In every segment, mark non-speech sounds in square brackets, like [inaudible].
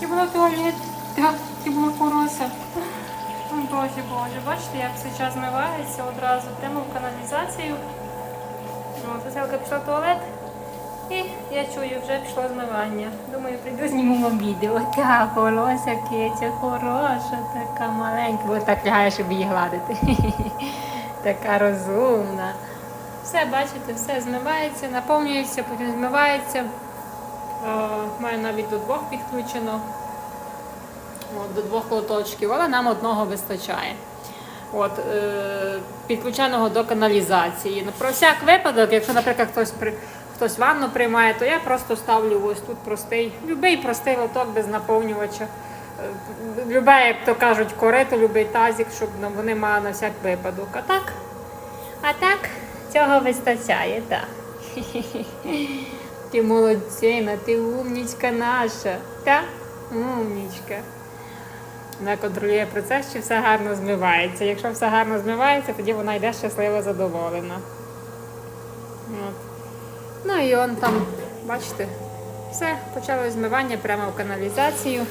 Який було туалет, так, який було порося. Боже, Боже, бачите, як все час змивається одразу. В каналізацію. О, Соселка пішла в туалет. І я чую, вже пішло змивання. Думаю, прийду знімемо відео. Так, волосся киця хороша, така маленька. Бо так лягає, щоб її гладити. [laughs] така розумна. Все, бачите, все змивається, наповнюється, потім змивається. Маю навіть до двох підключено. От, до двох лоточків, але нам одного вистачає. От, е, підключеного до каналізації. Ну, Про всяк випадок, якщо, наприклад, хтось при, хтось ванну приймає, то я просто ставлю ось тут простий, любий простий лоток без наповнювача. Е, Любе, як то кажуть, корито, любий тазик, щоб ну, вони мали на всяк випадок. А так, а так, цього вистачає, так. [laughs] Ти молодцина, ти умнічка наша. Та? Умнічка. Вона контролює процес, чи все гарно змивається. Якщо все гарно змивається, тоді вона йде щаслива, задоволена. От. Ну і он там, бачите, все, почало змивання прямо в каналізацію.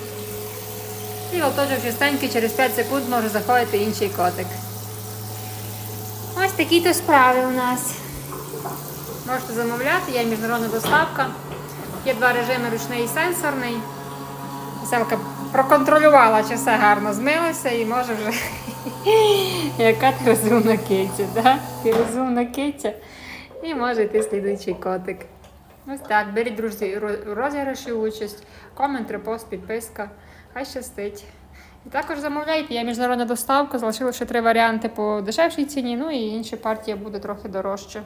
І отож чистенький через 5 секунд може заходити інший котик. Ось такі то справи у нас. Можете замовляти, є міжнародна доставка. Є два режими ручний і сенсорний. Веселка проконтролювала, чи все гарно змилося і може вже. [laughs] Яка ти розумна киця, да? Ти розумна киця. І може йти слідуючий котик. Ось так, беріть, друзі, розіграші участь, комент, репост, підписка. Хай щастить. І також замовляйте, є міжнародна доставка, залишилося ще три варіанти по дешевшій ціні, ну і інша партія буде трохи дорожче.